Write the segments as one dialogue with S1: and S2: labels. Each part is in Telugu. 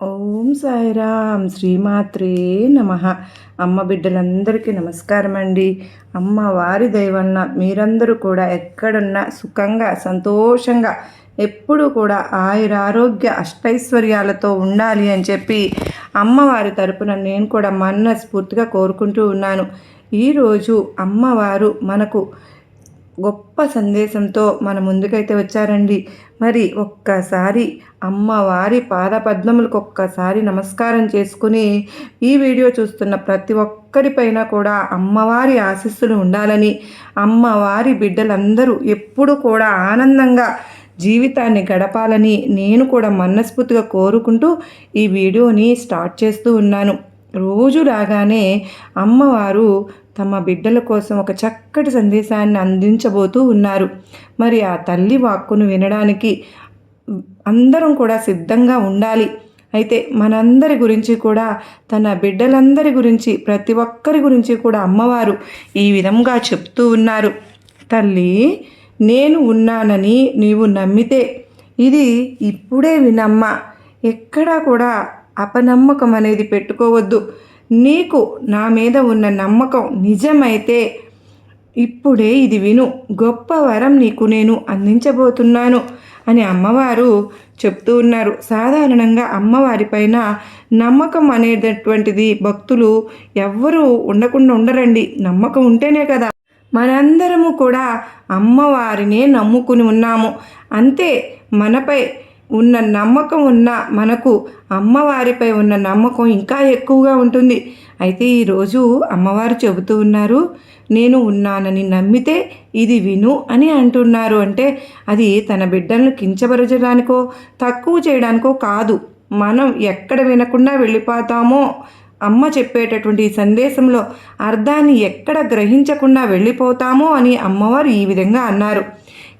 S1: ఓం సాయిరామ్. శ్రీమాత్రే నమ. అమ్మ బిడ్డలందరికీ నమస్కారం అండి అమ్మ వారి దైవన్న మీరందరూ కూడా ఎక్కడున్నా సుఖంగా సంతోషంగా ఎప్పుడూ కూడా ఆయురారోగ్య అష్టైశ్వర్యాలతో ఉండాలి అని చెప్పి అమ్మవారి తరపున నేను కూడా మనస్ఫూర్తిగా కోరుకుంటూ ఉన్నాను. ఈరోజు అమ్మవారు మనకు గొప్ప సందేశంతో మన ముందుకైతే వచ్చారండి. మరి ఒక్కసారి అమ్మవారి పాదపద్మములకు ఒక్కసారి నమస్కారం చేసుకుని ఈ వీడియో చూస్తున్న ప్రతి ఒక్కరిపైన కూడా అమ్మవారి ఆశీస్సులు ఉండాలని అమ్మవారి బిడ్డలందరూ ఎప్పుడు కూడా ఆనందంగా జీవితాన్ని గడపాలని నేను కూడా మనస్ఫూర్తిగా కోరుకుంటూ ఈ వీడియోని స్టార్ట్ చేస్తూ ఉన్నాను. రోజు రాగానే అమ్మవారు తమ బిడ్డల కోసం ఒక చక్కటి సందేశాన్ని అందించబోతూ ఉన్నారు. మరి ఆ తల్లి వాక్కును వినడానికి అందరం కూడా సిద్ధంగా ఉండాలి. అయితే మనందరి గురించి కూడా తన బిడ్డలందరి గురించి ప్రతి ఒక్కరి గురించి కూడా అమ్మవారు ఈ విధంగా చెప్తూ ఉన్నారు. తల్లి నేను ఉన్నానని నీవు నమ్మితే ఇది ఇప్పుడే వినమ్మ. ఎక్కడా కూడా అపనమ్మకం అనేది పెట్టుకోవద్దు. నీకు నా మీద ఉన్న నమ్మకం నిజమైతే ఇప్పుడే ఇది విను. గొప్ప వరం నీకు నేను అందించబోతున్నాను అని అమ్మవారు చెప్తూ ఉన్నారు. సాధారణంగా అమ్మవారి పైన నమ్మకం అనేటటువంటిది భక్తులు ఎవ్వరూ ఉండకుండా ఉండరండి. నమ్మకం ఉంటేనే కదా. మనందరము కూడా అమ్మవారినే నమ్ముకుని ఉన్నాము. అంతే మనపై ఉన్న నమ్మకం ఉన్న మనకు అమ్మవారిపై ఉన్న నమ్మకం ఇంకా ఎక్కువగా ఉంటుంది. అయితే ఈరోజు అమ్మవారు చెబుతూ ఉన్నారు నేను ఉన్నానని నమ్మితే ఇది విను అని అంటున్నారు. అంటే అది తన బిడ్డలను కించపరచడానికో తక్కువ చేయడానికో కాదు. మనం ఎక్కడ వినకుండా వెళ్ళిపోతామో అమ్మ చెప్పేటటువంటి ఈ సందేశంలో అర్థాన్ని ఎక్కడ గ్రహించకుండా వెళ్ళిపోతామో అని అమ్మవారు ఈ విధంగా అన్నారు.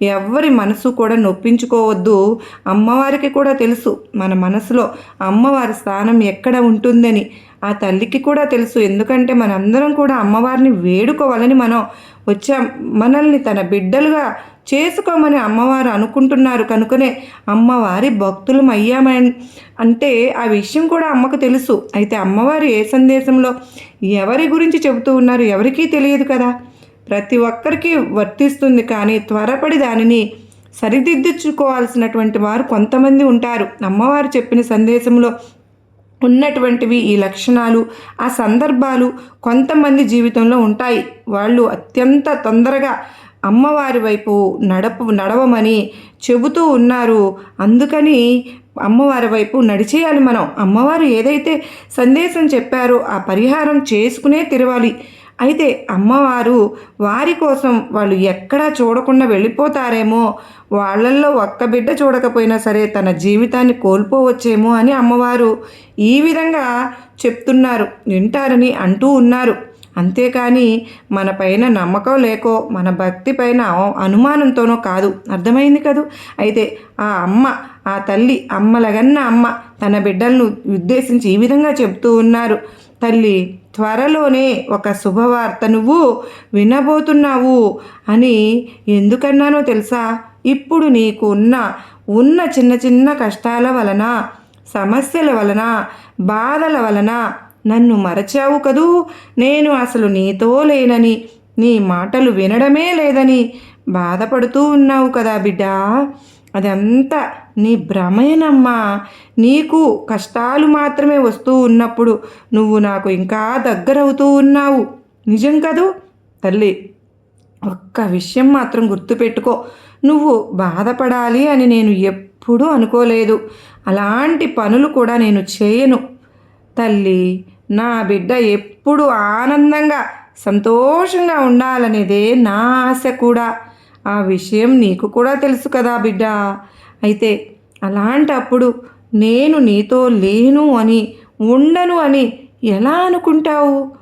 S1: ఎవరి మనసు కూడా నొప్పించుకోవద్దు. అమ్మవారికి కూడా తెలుసు మన మనసులో అమ్మవారి స్థానం ఎక్కడ ఉంటుందని. ఆ తల్లికి కూడా తెలుసు. ఎందుకంటే మనందరం కూడా అమ్మవారిని వేడుకోవాలని మనం వచ్చాం. మనల్ని తన బిడ్డలుగా చేసుకోమని అమ్మవారు అనుకుంటున్నారు. కనుకనే అమ్మవారి భక్తులు అయ్యామని అంటే ఆ విషయం కూడా అమ్మకు తెలుసు. అయితే అమ్మవారు ఏ సందేశంలో ఎవరి గురించి చెబుతూ ఉన్నారు? ఎవరికీ తెలియదు కదా. ప్రతి ఒక్కరికి వర్తిస్తుంది కానీ త్వరపడి దానిని సరిదిద్దుకోవాల్సినటువంటి వారు కొంతమంది ఉంటారు. అమ్మవారు చెప్పిన సందేశంలో ఉన్నటువంటివి ఈ లక్షణాలు ఆ సందర్భాలు కొంతమంది జీవితంలో ఉంటాయి. వాళ్ళు అత్యంత తొందరగా అమ్మవారి వైపు నడపు నడవమని చెబుతూ ఉన్నారు. అందుకని అమ్మవారి వైపు నడిచేయాలి మనం. అమ్మవారు ఏదైతే సందేశం చెప్పారో ఆ పరిహారం చేసుకునే తిరవాలి అయితే అమ్మవారు వారి కోసం వాళ్ళు ఎక్కడా చూడకుండా వెళ్ళిపోతారేమో వాళ్ళల్లో ఒక్క బిడ్డ చూడకపోయినా సరే తన జీవితాన్ని కోల్పోవచ్చేమో అని అమ్మవారు ఈ విధంగా చెప్తున్నారు వింటారని అంటూ ఉన్నారు. అంతేకాని మన పైన నమ్మకం లేకో మన భక్తి పైన అనుమానంతోనో కాదు. అర్థమైంది కదూ? అయితే ఆ అమ్మ ఆ తల్లి అమ్మలగన్న అమ్మ తన బిడ్డలను ఉద్దేశించి ఈ విధంగా చెప్తూ ఉన్నారు. తల్లి త్వరలోనే ఒక శుభవార్త నువ్వు వినబోతున్నావు అని ఎందుకన్నానో తెలుసా? ఇప్పుడు నీకు ఉన్న ఉన్న చిన్న చిన్న కష్టాల వలన సమస్యల వలన బాధల వలన నన్ను మరచావు కదూ? నేను అసలు నీతో లేనని నీ మాటలు వినడమే లేదని బాధపడుతూ ఉన్నావు కదా బిడ్డా. అదంతా నీ భ్రమేనమ్మా. నీకు కష్టాలు మాత్రమే వస్తూ ఉన్నప్పుడు నువ్వు నాకు ఇంకా దగ్గరవుతూ ఉన్నావు. నిజం కదూ? తల్లి ఒక్క విషయం మాత్రం గుర్తుపెట్టుకో. నువ్వు బాధపడాలి అని నేను ఎప్పుడూ అనుకోలేదు. అలాంటి పనులు కూడా నేను చేయను. తల్లి నా బిడ్డ ఎప్పుడు ఆనందంగా సంతోషంగా ఉండాలనేదే నా ఆశ కూడా. ఆ విషయం నీకు కూడా తెలుసు కదా బిడ్డ. అయితే అలాంటప్పుడు నేను నీతో లేను అని ఉండను అని ఎలా అనుకుంటావు?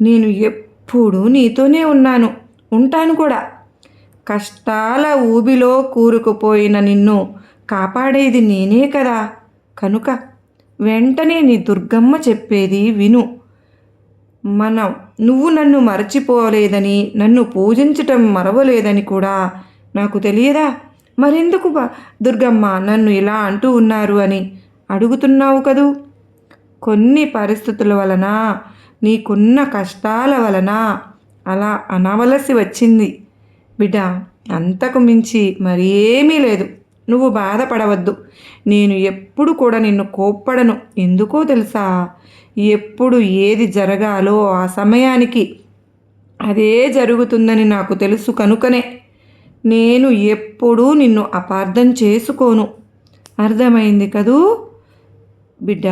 S1: నేను ఎప్పుడూ నీతోనే ఉన్నాను ఉంటాను కూడా. కష్టాల ఊబిలో కూరుకుపోయిన నిన్ను కాపాడేది నేనే కదా. కనుక వెంటనే నీ దుర్గమ్మ చెప్పేది విను. మనం నువ్వు నన్ను మరచిపోలేదని నన్ను పూజించటం మరవలేదని కూడా నాకు తెలియదా? మరెందుకు దుర్గమ్మ నన్ను ఇలా అంటూ ఉన్నారు అని అడుగుతున్నావు కదూ? కొన్ని పరిస్థితుల వలన నీకున్న కష్టాల వలన అలా అనవలసి వచ్చింది. బిడ్డ అంతకు మించి మరేమీ లేదు. నువ్వు బాధపడవద్దు. నేను ఎప్పుడు కూడా నిన్ను కోప్పడను. ఎందుకో తెలుసా? ఎప్పుడు ఏది జరగాలో ఆ సమయానికి అదే జరుగుతుందని నాకు తెలుసు కనుకనే. నేను ఎప్పుడూ నిన్ను అపార్థం చేసుకోను. అర్థమైంది కదూ? బిడ్డ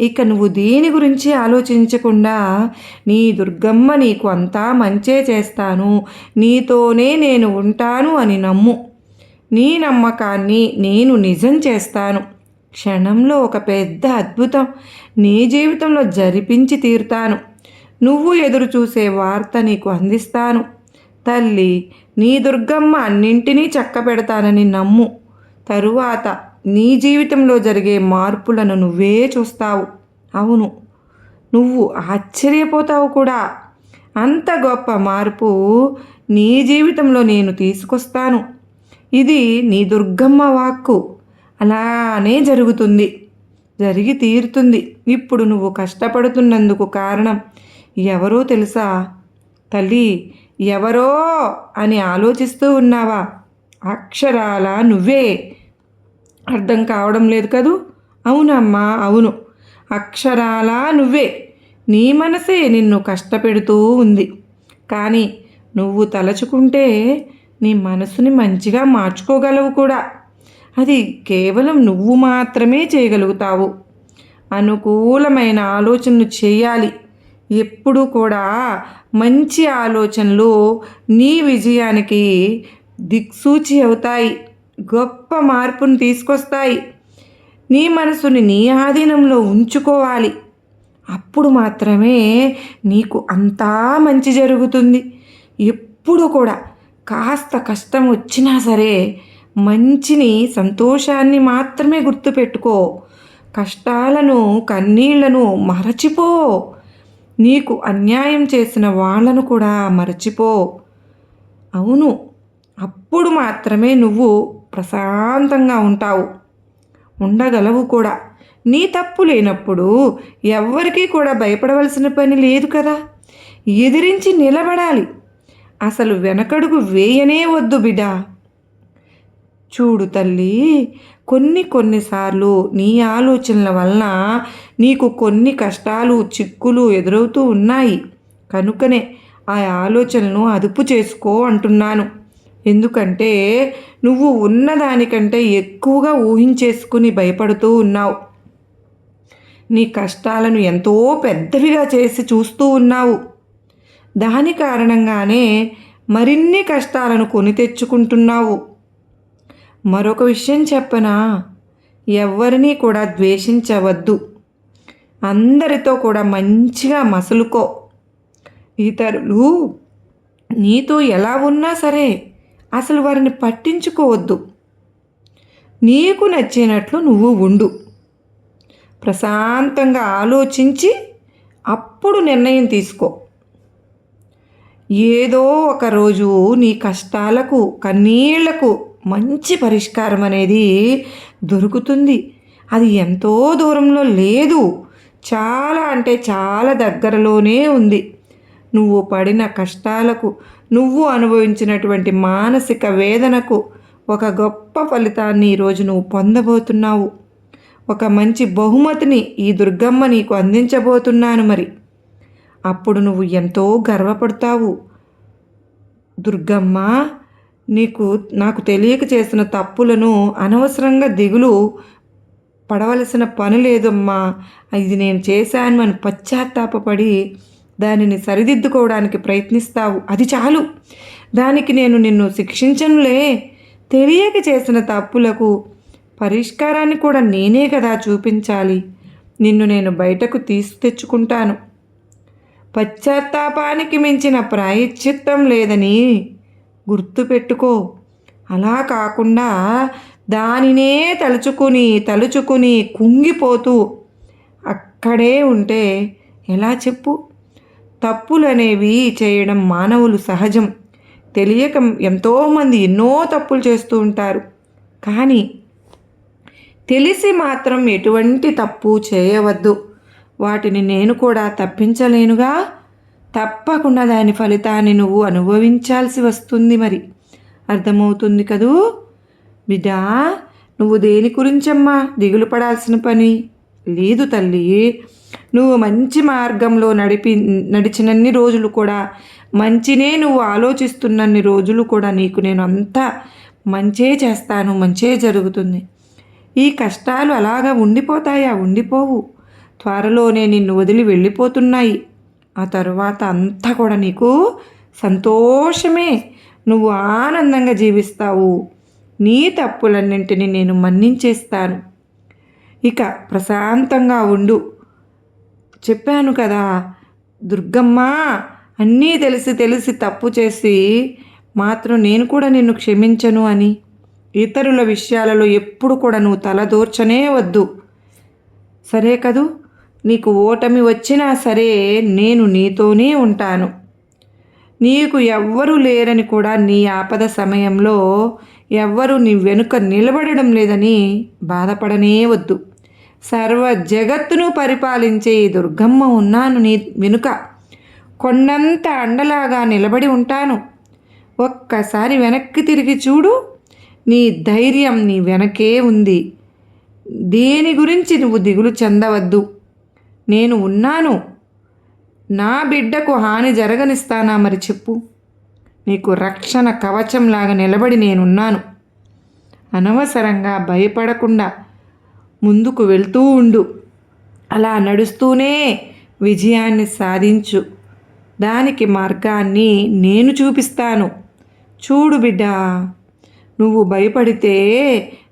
S1: ఇక నువ్వు దేని గురించి ఆలోచించకుండా నీ దుర్గమ్మ నీకు అంతా మంచే చేస్తాను. నీతోనే నేను ఉంటాను అని నమ్ము. నీ నమ్మకాన్ని నేను నిజం చేస్తాను. క్షణంలో ఒక పెద్ద అద్భుతం నీ జీవితంలో జరిపించి తీరుతాను. నువ్వు ఎదురు చూసే వార్త నీకు అందిస్తాను. తల్లి నీ దుర్గమ్మ అన్నింటినీ చక్క పెడతానని నమ్ము. తరువాత నీ జీవితంలో జరిగే మార్పులను నువ్వే చూస్తావు. అవును నువ్వు ఆశ్చర్యపోతావు కూడా. అంత గొప్ప మార్పు నీ జీవితంలో నేను తీసుకొస్తాను. ఇది నీ దుర్గమ్మ వాక్కు. అలానే జరుగుతుంది. జరిగి తీరుతుంది. ఇప్పుడు నువ్వు కష్టపడుతున్నందుకు కారణం ఎవరో తెలుసా? తల్లి ఎవరో అని ఆలోచిస్తూ ఉన్నావా? అక్షరాల నువ్వే. అర్థం కావడం లేదు కదూ? అవునమ్మా అవును. అక్షరాల నువ్వే. నీ మనసే నిన్ను కష్టపెడుతూ ఉంది. కానీ నువ్వు తలచుకుంటే నీ మనసుని మంచిగా మార్చుకోగలవు కూడా. అది కేవలం నువ్వు మాత్రమే చేయగలుగుతావు. అనుకూలమైన ఆలోచనలు చేయాలి. ఎప్పుడు కూడా మంచి ఆలోచనలు నీ విజయానికి దిక్సూచి అవుతాయి. గొప్ప మార్పును తీసుకొస్తాయి. నీ మనసుని నీ ఆధీనంలో ఉంచుకోవాలి. అప్పుడు మాత్రమే నీకు అంతా మంచి జరుగుతుంది. ఎప్పుడు కూడా కాస్త కష్టం వచ్చినా సరే మంచిని సంతోషాన్ని మాత్రమే గుర్తుపెట్టుకో. కష్టాలను కన్నీళ్ళను మరచిపో. నీకు అన్యాయం చేసిన వాళ్ళను కూడా మరచిపో. అవును అప్పుడు మాత్రమే నువ్వు ప్రశాంతంగా ఉంటావు. ఉండగలవు కూడా. నీ తప్పు లేనప్పుడు ఎవ్వరికీ కూడా భయపడవలసిన పని లేదు కదా. ఎదిరించి నిలబడాలి. అసలు వెనకడుగు వేయనే వద్దు బిడా చూడు తల్లి కొన్ని కొన్నిసార్లు నీ ఆలోచనల వలన నీకు కొన్ని కష్టాలు చిక్కులు ఎదురవుతూ ఉన్నాయి. కనుకనే ఆ ఆలోచనను అదుపు చేసుకో అంటున్నాను. ఎందుకంటే నువ్వు ఉన్నదానికంటే ఎక్కువగా ఊహించేసుకుని భయపడుతూ ఉన్నావు. నీ కష్టాలను ఎంతో పెద్దవిగా చేసి చూస్తూ ఉన్నావు. దాని కారణంగానే మరిన్ని కష్టాలను కొని తెచ్చుకుంటున్నావు. మరొక విషయం చెప్పనా? ఎవరినీ కూడా ద్వేషించవద్దు. అందరితో కూడా మంచిగా మసులుకో. ఇతరులు నీతో ఎలా ఉన్నా సరే అసలు వారిని పట్టించుకోవద్దు. నీకు నచ్చినట్లు నువ్వు ఉండు. ప్రశాంతంగా ఆలోచించి అప్పుడు నిర్ణయం తీసుకో. ఏదో ఒక రోజు నీ కష్టాలకు కన్నీళ్ళకు మంచి పరిష్కారం అనేది దొరుకుతుంది. అది ఎంతో దూరంలో లేదు. చాలా అంటే చాలా దగ్గరలోనే ఉంది. నువ్వు పడిన కష్టాలకు నువ్వు అనుభవించినటువంటి మానసిక వేదనకు ఒక గొప్ప ఫలితాన్ని ఈరోజు నువ్వు పొందబోతున్నావు. ఒక మంచి బహుమతిని ఈ దుర్గమ్మ నీకు అందించబోతున్నాను మరి. అప్పుడు నువ్వు ఎంతో గర్వపడతావు. దుర్గమ్మ నీకు నాకు తెలియక చేసిన తప్పులను అనవసరంగా దిగులు పడవలసిన పని లేదమ్మా. ఇది నేను చేశాను అని పశ్చాత్తాపడి దానిని సరిదిద్దుకోవడానికి ప్రయత్నిస్తావు. అది చాలు. దానికి నేను నిన్ను శిక్షించనులే. తెలియక చేసిన తప్పులకు పరిష్కారాన్ని కూడా నేనే కదా చూపించాలి. నిన్ను నేను బయటకు తీసి తెచ్చుకుంటాను. పశ్చాత్తాపానికి మించిన ప్రాయశ్చిత్తం లేదని గుర్తుపెట్టుకో. అలా కాకుండా దానినే తలుచుకుని తలుచుకుని కుంగిపోతూ అక్కడే ఉంటే ఎలా చెప్పు? తప్పులనేవి చేయడం మానవులు సహజం. తెలియక ఎంతోమంది ఎన్నో తప్పులు చేస్తూ ఉంటారు. కానీ తెలిసి మాత్రం ఎటువంటి తప్పు చేయవద్దు. వాటిని నేను కూడా తప్పించలేనుగా? తప్పకుండా దాని ఫలితాన్ని నువ్వు అనుభవించాల్సి వస్తుంది మరి. అర్థమవుతుంది కదూ? బిడ్డా నువ్వు దేని గురించమ్మా దిగులు పడాల్సిన పని? లేదు తల్లి నువ్వు మంచి మార్గంలో నడిపి నడిచినన్ని రోజులు కూడా మంచినే నువ్వు ఆలోచిస్తున్నన్ని రోజులు కూడా నీకు నేను అంతా మంచే చేస్తాను మంచే జరుగుతుంది. ఈ కష్టాలు అలాగా ఉండిపోతాయా? ఉండిపోవు. త్వరలోనే నిన్ను వదిలి వెళ్ళిపోతున్నాయి. ఆ తరువాత అంతా కూడా నీకు సంతోషమే. నువ్వు ఆనందంగా జీవిస్తావు. నీ తప్పులన్నింటినీ నేను మన్నించేస్తాను. ఇక ప్రశాంతంగా ఉండు. చెప్పాను కదా దుర్గమ్మ అన్నీ తెలిసి తెలిసి తప్పు చేసి మాత్రం నేను కూడా నిన్ను క్షమించను అని. ఇతరుల విషయాలలో ఎప్పుడు కూడా నువ్వు తలదూర్చనే వద్దు. సరే కదూ? నీకు ఓటమి వచ్చినా సరే నేను నీతోనే ఉంటాను. నీకు ఎవ్వరూ లేరని కూడా నీ ఆపద సమయంలో ఎవ్వరూ నీ వెనుక నిలబడడం లేదని బాధపడనే వద్దు. సర్వ జగత్తును పరిపాలించే ఈ దుర్గమ్మ ఉన్నాను నీ వెనుక. కొండంత అండలాగా నిలబడి ఉంటాను. ఒక్కసారి వెనక్కి తిరిగి చూడు నీ ధైర్యం నీ వెనకే ఉంది. దేని గురించి నువ్వు దిగులు చెందవద్దు. నేను ఉన్నాను. నా బిడ్డకు హాని జరగనిస్తానా మరి చెప్పు. నీకు రక్షణ కవచంలాగా నిలబడి నేనున్నాను. అనవసరంగా భయపడకుండా ముందుకు వెళ్తూ ఉండు. అలా నడుస్తూనే విజయాన్ని సాధించు. దానికి మార్గాన్ని నేను చూపిస్తాను. చూడు బిడ్డ నువ్వు భయపడితే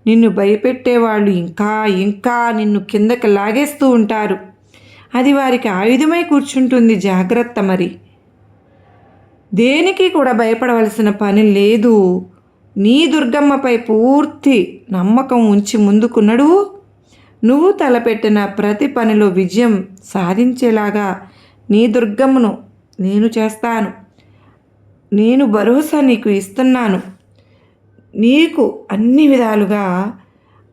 S1: నిన్ను భయపెట్టేవాళ్ళు ఇంకా ఇంకా నిన్ను కిందకి లాగేస్తూ ఉంటారు. అది వారికి ఆయుధమై కూర్చుంటుంది. జాగ్రత్త మరి. దేనికి కూడా భయపడవలసిన పని లేదు. నీ దుర్గమ్మపై పూర్తి నమ్మకం ఉంచి ముందుకున్నడు నువ్వు తలపెట్టిన ప్రతి పనిలో విజయం సాధించేలాగా నీ దుర్గమ్మను నేను చేస్తాను. నేను భరోసా నీకు ఇస్తున్నాను. నీకు అన్ని విధాలుగా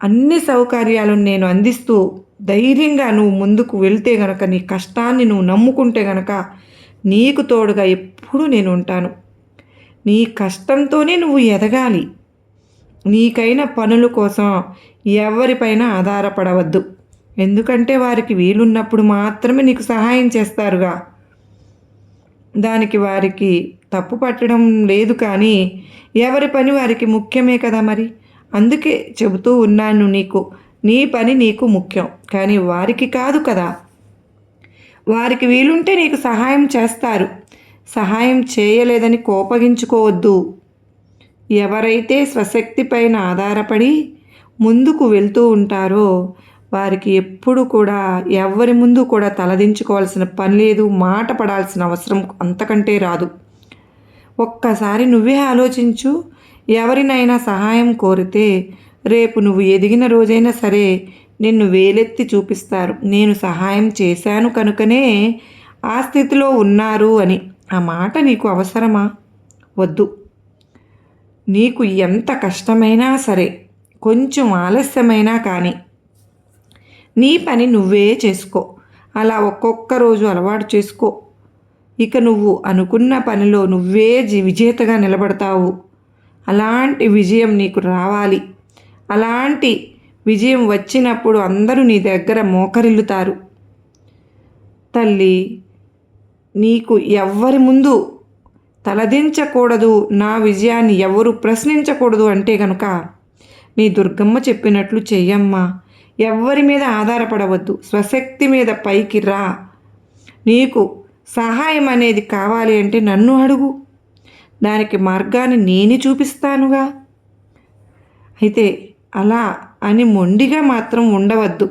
S1: అన్ని సౌకర్యాలను నేను అందిస్తూ ధైర్యంగా నువ్వు ముందుకు వెళ్తే గనక నీ కష్టాన్ని నువ్వు నమ్ముకుంటే గనక నీకు తోడుగా ఎప్పుడూ నేను ఉంటాను. నీ కష్టంతోనే నువ్వు ఎదగాలి. నీకైన పనుల కోసం ఎవరిపైన ఆధారపడవద్దు. ఎందుకంటే వారికి వీలున్నప్పుడు మాత్రమే నీకు సహాయం చేస్తారుగా. దానికి వారికి తప్పు పట్టడం లేదు కానీ ఎవరి పని వారికి ముఖ్యమే కదా మరి. అందుకే చెబుతూ ఉన్నాను నీకు నీ పని నీకు ముఖ్యం. కానీ వారికి కాదు కదా. వారికి వీలుంటే నీకు సహాయం చేస్తారు. సహాయం చేయలేదని కోపగించుకోవద్దు. ఎవరైతే స్వశక్తి పైన ఆధారపడి ముందుకు వెళ్తూ ఉంటారో వారికి ఎప్పుడు కూడా ఎవరి ముందు కూడా తలదించుకోవాల్సిన పని లేదు మాట పడాల్సిన అవసరం అంతకంటే రాదు. ఒక్కసారి నువ్వే ఆలోచించు ఎవరినైనా సహాయం కోరితే రేపు నువ్వు ఎదిగిన రోజైనా సరే నిన్ను వేలెత్తి చూపిస్తారు. నేను సహాయం చేశాను కనుకనే ఆ స్థితిలో ఉన్నారు అని. ఆ మాట నీకు అవసరమా? వద్దు. నీకు ఎంత కష్టమైనా సరే కొంచెం ఆలస్యమైనా కానీ నీ పని నువ్వే చేసుకో. అలా ఒక్కొక్క రోజు అలవాటు చేసుకో. ఇక నువ్వు అనుకున్న పనిలో నువ్వే విజేతగా నిలబడతావు. అలాంటి విజయం నీకు రావాలి. అలాంటి విజయం వచ్చినప్పుడు అందరూ నీ దగ్గర మోకరిల్లుతారు. తల్లి నీకు ఎవ్వరి ముందు తలదించకూడదు నా విజయాన్ని ఎవరు ప్రశ్నించకూడదు అంటే కనుక నీ దుర్గమ్మ చెప్పినట్లు చెయ్యమ్మా. ఎవ్వరి మీద ఆధారపడవద్దు స్వశక్తి మీద పైకి రా. నీకు సహాయం అనేది కావాలి అంటే నన్ను అడుగు. దానికి మార్గాన్ని నేనే చూపిస్తానుగా. అయితే అలా అని మొండిగా మాత్రం ఉండవద్దు.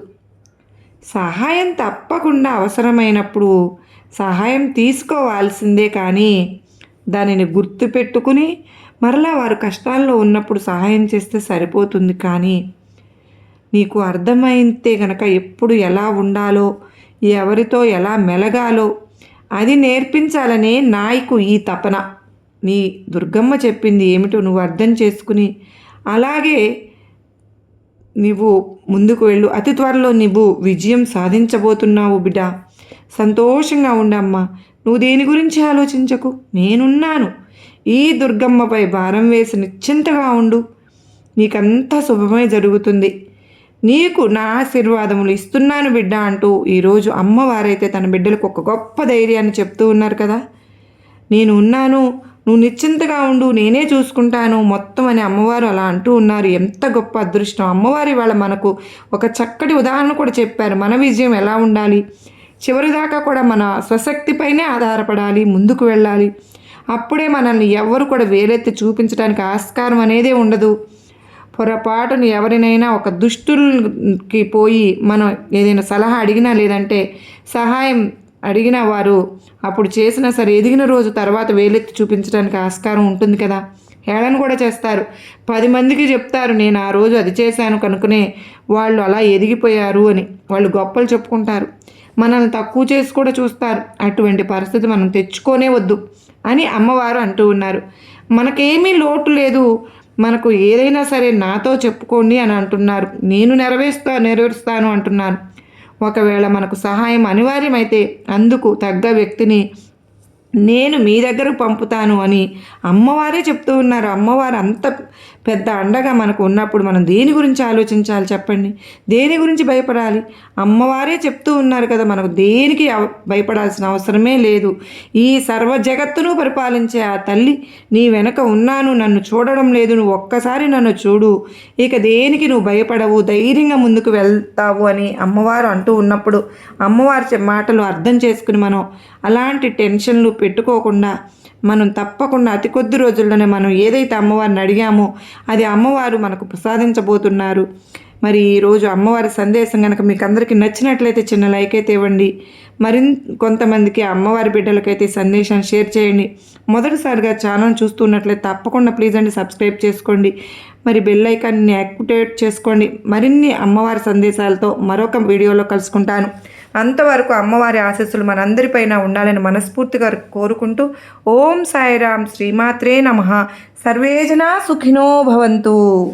S1: సహాయం తప్పకుండా అవసరమైనప్పుడు సహాయం తీసుకోవాల్సిందే కానీ దానిని గుర్తుపెట్టుకుని మరలా వారు కష్టాల్లో ఉన్నప్పుడు సహాయం చేస్తే సరిపోతుంది కానీ నీకు అర్థమైతే గనక ఎప్పుడు ఎలా ఉండాలో ఎవరితో ఎలా మెలగాలో అది నేర్పించాలనే నాయకు ఈ తపన. నీ దుర్గమ్మ చెప్పింది ఏమిటో నువ్వు అర్థం చేసుకుని అలాగే నీవు ముందుకు వెళ్ళు. అతి త్వరలో నీవు విజయం సాధించబోతున్నావు బిడ్డ. సంతోషంగా ఉండమ్మా. నువ్వు దేని గురించి ఆలోచించకు? నేనున్నాను. ఈ దుర్గమ్మపై భారం వేసి నిశ్చింతగా ఉండు. నీకంతా శుభమే జరుగుతుంది. నీకు నా ఆశీర్వాదములు ఇస్తున్నాను బిడ్డ అంటూ ఈరోజు అమ్మవారైతే తన బిడ్డలకు ఒక గొప్ప ధైర్యాన్ని చెప్తూ ఉన్నారు కదా. నేను ఉన్నాను. నువ్వు నిశ్చింతగా ఉండు నేనే చూసుకుంటాను మొత్తం అని అమ్మవారు అలా అంటూ ఉన్నారు. ఎంత గొప్ప అదృష్టం. అమ్మవారి వాళ్ళ మనకు ఒక చక్కటి ఉదాహరణ కూడా చెప్పారు. మన విజయం ఎలా ఉండాలి? చివరిదాకా కూడా మన స్వశక్తిపైనే ఆధారపడాలి ముందుకు వెళ్ళాలి. అప్పుడే మనల్ని ఎవరు కూడా వేలెత్తి చూపించడానికి ఆస్కారం అనేదే ఉండదు. పొరపాటును ఎవరినైనా ఒక దుష్టులకి పోయి మనం ఏదైనా సలహా అడిగినా లేదంటే సహాయం అడిగిన వారు అప్పుడు చేసినా సరే ఎదిగిన రోజు తర్వాత వేలెత్తి చూపించడానికి ఆస్కారం ఉంటుంది కదా? హేళన కూడా చేస్తారు. పది మందికి చెప్తారు నేను ఆ రోజు అది చేశాను కనుకనే వాళ్ళు అలా ఎదిగిపోయారు అని. వాళ్ళు గొప్పలు చెప్పుకుంటారు. మనల్ని తక్కువ చేసి కూడా చూస్తారు. అటువంటి పరిస్థితి మనం తెచ్చుకోనే వద్దు అని అమ్మవారు అంటూ ఉన్నారు. మనకేమీ లోటు లేదు. మనకు ఏదైనా సరే నాతో చెప్పుకోండి అని అంటున్నారు. నేను నెరవేరుస్తా నెరవేరుస్తాను అంటున్నాను. ఒకవేళ మనకు సహాయం అనివార్యమైతే అందుకు తగ్గ వ్యక్తిని నేను మీ దగ్గరకు పంపుతాను అని అమ్మవారే చెప్తూ ఉన్నారు. అమ్మవారు అంత పెద్ద అండగా మనకు ఉన్నప్పుడు మనం దేని గురించి ఆలోచించాలి చెప్పండి? దేని గురించి భయపడాలి? అమ్మవారే చెప్తూ ఉన్నారు కదా మనకు దేనికి భయపడాల్సిన అవసరమే లేదు. ఈ సర్వ జగత్తును పరిపాలించే ఆ తల్లి నీ వెనక ఉన్నాను నన్ను చూడడం లేదు నువ్వు ఒక్కసారి నన్ను చూడు. ఇక దేనికి నువ్వు భయపడవు ధైర్యంగా ముందుకు వెళ్తావు అని అమ్మవారు అంటూ ఉన్నప్పుడు అమ్మవారి మాటలు అర్థం చేసుకుని మనం అలాంటి టెన్షన్లు పెట్టుకోకుండా మనం తప్పకుండా అతి కొద్ది రోజుల్లోనే మనం ఏదైతే అమ్మవారిని అడిగామో అది అమ్మవారు మనకు ప్రసాదించబోతున్నారు. మరి ఈరోజు అమ్మవారి సందేశం కనుక మీకు అందరికీ నచ్చినట్లయితే చిన్న లైక్ అయితే ఇవ్వండి. మరి కొంతమందికి అమ్మవారి బిడ్డలకైతే సందేశాన్ని షేర్ చేయండి. మొదటిసారిగా ఛానల్ చూస్తున్నట్లయితే తప్పకుండా ప్లీజ్ అండి సబ్స్క్రైబ్ చేసుకోండి. మరి బెల్ ఐకాన్ని యాక్టివేట్ చేసుకోండి. మరిన్ని అమ్మవారి సందేశాలతో మరొక వీడియోలో కలుసుకుంటాను. అంతవరకు అమ్మవారి ఆశస్సులు మనందరిపైన ఉండాలని మనస్ఫూర్తిగా కోరుకుంటూ ఓం సాయిరాం శ్రీమాత్రే నమ. సర్వేజనా సుఖినో భవంతు.